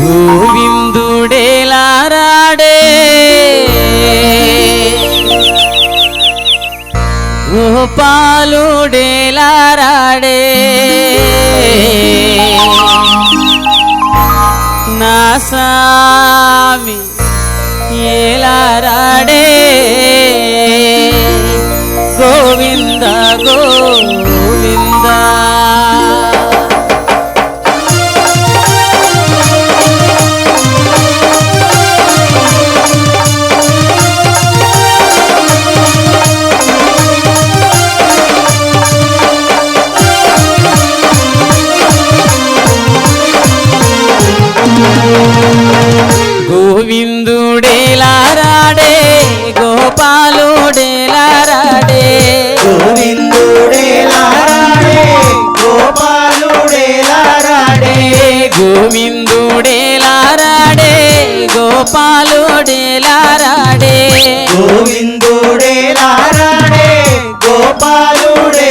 గోవిందుడేలారాడే. గోపాలుడేలారాడే నా సామి ఏలారాడే. గోవింద గో గోవిందుడేలారాడే గోపాలుడేలారాడే. గోవిందుడేలారాడే గోపాలుడేలారాడే.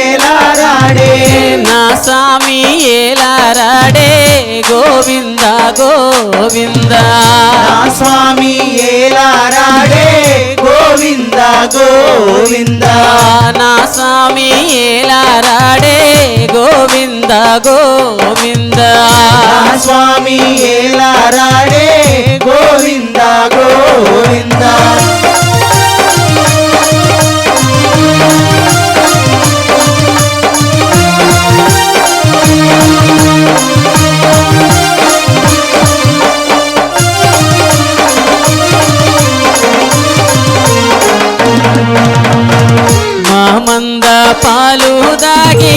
నా స్వామి ఏలారాడే గోవింద గోవింద. స్వామి ఏలారాడే గోవింద గోవింద. నా స్వామి ఏలారాడే గోవింద గోవింద. స్వామి ఎలా రాడే పాలు దాగి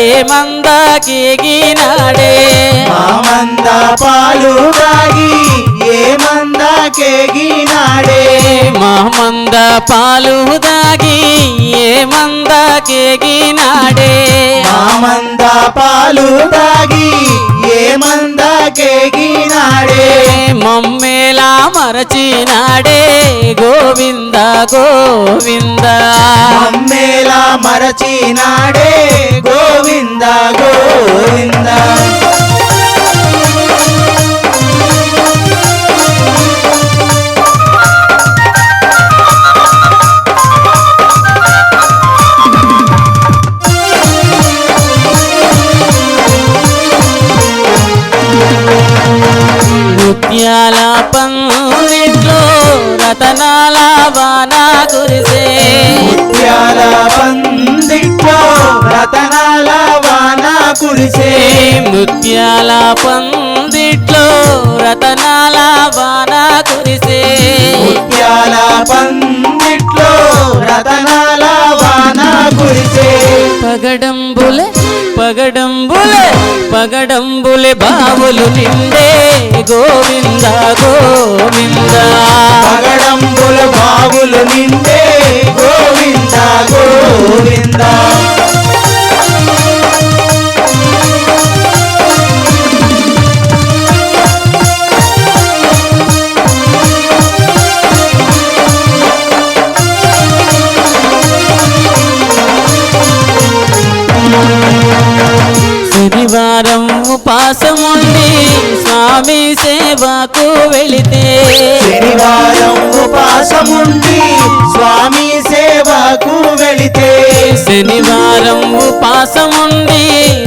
ఏ మంద కేగినాడే? మామంద పాలు తాగి ఏ మంద కేగినాడే? మా మంద పాలు దాగి ఏ మంద కేగినాడే? మామంద పాలు తాగి ఏ మంద కేగినాడే? మమ్మేలా మరచినాడే గోవింద గోవింద. మమ్మేలా మరచినాడే గోవింద గోవింద. కురిసే ముత్యాల పందిట్లో రతనాల వాన కురిసే. ముత్యాల పందిట్లో రతనాల వాన కురిసే. పగడంబులే పగడంబులే పగడంబులే బావులు నిండే గోవింద గోవింద. పగడంబుల బావులు నిండే గోవింద గోవింద. ఉపాసముండి స్వామి సేవకు వెళితే శనివారం ఉపాసముండి స్వామి సేవకు వెళితే శనివారం ఉపాసముండి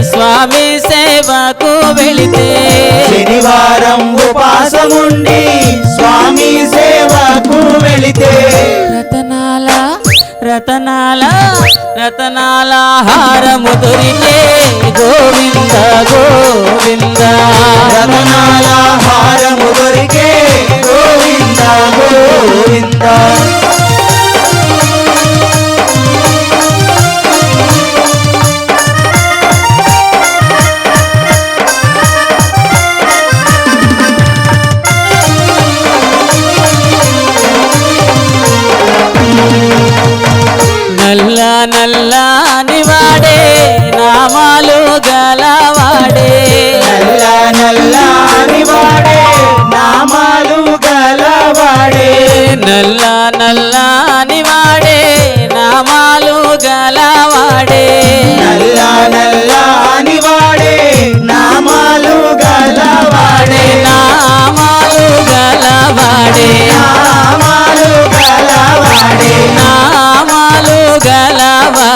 స్వామి సేవకు వెళితే శనివారం ఉపాసముండి స్వామి సేవకు వెళితే రతనాల రతనాల రతనాల హారము దొరికే గోవింద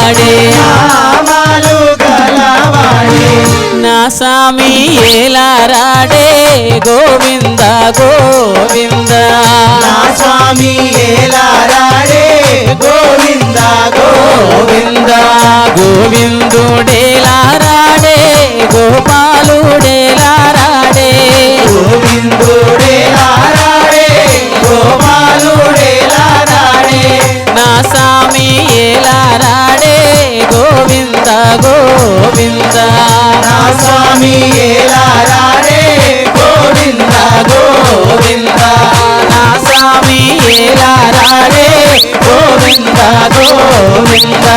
గలవాడే. నామాలు గలవాడే. నా స్వామి ఎలా రాడే? గోవింద గోవింద. నా స్వామి ఎలా రాడే? గోవింద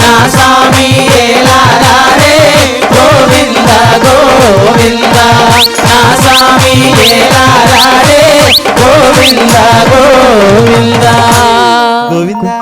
నా స్వామి ఏలారే గోవింద గోవింద నా స్వామి ఏలారే గోవింద. గోవింద.